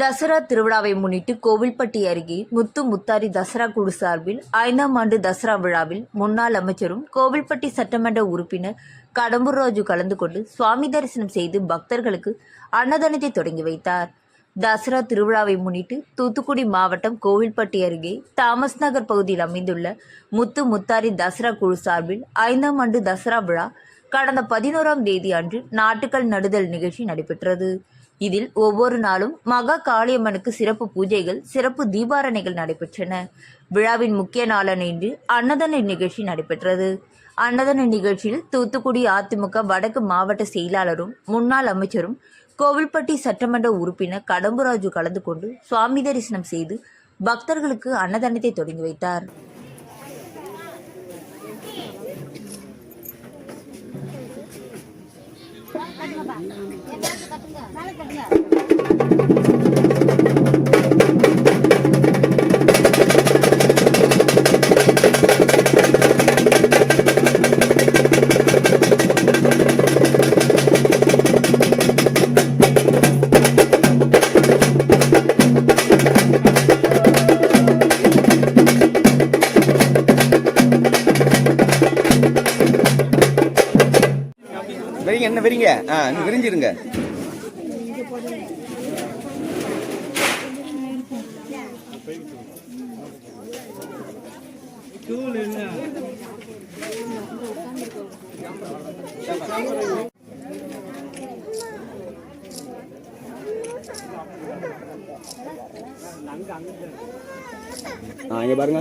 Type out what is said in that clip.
தசரா திருவிழாவை முன்னிட்டு கோவில்பட்டி அருகே முத்து முத்தாரி தசரா குழு சார்பில் ஐந்தாம் ஆண்டு தசரா விழாவில் முன்னாள் அமைச்சரும் கோவில்பட்டி சட்டமன்ற உறுப்பினர் கடம்பூர் ராஜு கலந்து கொண்டு சுவாமி தரிசனம் செய்து பக்தர்களுக்கு அன்னதானத்தை தொடங்கி வைத்தார். தசரா திருவிழாவை முன்னிட்டு தூத்துக்குடி மாவட்டம் கோவில்பட்டி அருகே தாமஸ் நகர் பகுதியில் அமைந்துள்ள முத்து முத்தாரி தசரா குழு சார்பில் ஐந்தாம் ஆண்டு தசரா விழா கடந்த பதினோராம் தேதி அன்று நாட்டுக்கள் நடுதல் நிகழ்ச்சி நடைபெற்றது. இதில் ஒவ்வொரு நாளும் மகா காளியம்மனுக்கு சிறப்பு பூஜைகள் சிறப்பு தீபாரணைகள் நடைபெற்றன. விழாவின் முக்கிய நாளான இன்று அன்னதான நிகழ்ச்சி நடைபெற்றது. அன்னதான நிகழ்ச்சியில் தூத்துக்குடி அதிமுக வடக்கு மாவட்ட செயலாளரும் முன்னாள் அமைச்சரும் கோவில்பட்டி சட்டமன்ற உறுப்பினர் கடம்புராஜு கலந்து கொண்டு சுவாமி தரிசனம் செய்து பக்தர்களுக்கு அன்னதானத்தை தொடங்கி வைத்தார். கட்டுங்கப்பா கட்டுங்க மேலே கட்டுங்க. வெறிங்க என்ன விரிங்க ஆ இன்னும் விரிஞ்சிருங்க. ஆ இங்கே பாருங்க.